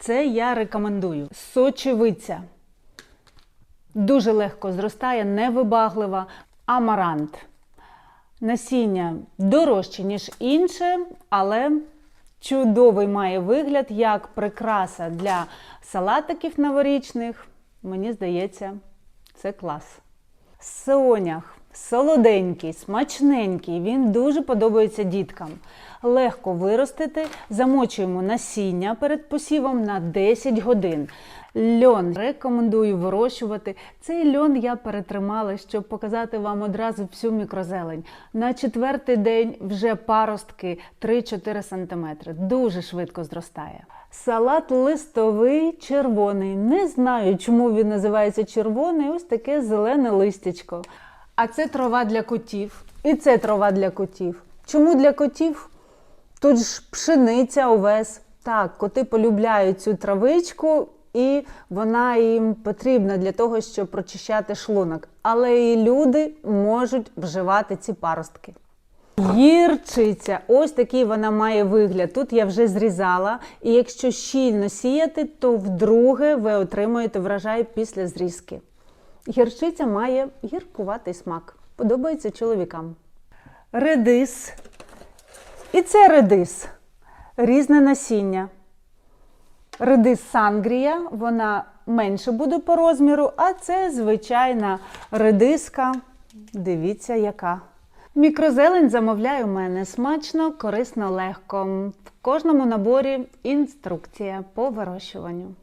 Це я рекомендую. Сочевиця. Дуже легко зростає, невибаглива. Амарант. Насіння дорожче, ніж інше, але чудовий має вигляд як прикраса для салатиків новорічних. Мені здається, це клас. Сонях солоденький, смачненький. Він дуже подобається діткам. Легко виростити, замочуємо насіння перед посівом на 10 годин. Льон рекомендую вирощувати. Цей льон я перетримала, щоб показати вам одразу всю мікрозелень. На четвертий день вже паростки 3-4 см. Дуже швидко зростає. Салат листовий червоний. Не знаю, чому він називається червоний. Ось таке зелене листячко. А це трава для котів. І це трава для котів. Чому для котів? Тут ж пшениця, овес. Так, коти полюбляють цю травичку, і вона їм потрібна для того, щоб прочищати шлунок. Але і люди можуть вживати ці паростки. Гірчиця, ось такий вона має вигляд. Тут я вже зрізала. І якщо щільно сіяти, то вдруге ви отримуєте врожай після зрізки. Гірчиця має гіркуватий смак. Подобається чоловікам. Редис. І це редис. Різне насіння. Редис сангрія, вона менше буде по розміру, а це звичайна редиска. Дивіться, яка. Мікрозелень замовляю у мене смачно, корисно, легко. В кожному наборі інструкція по вирощуванню.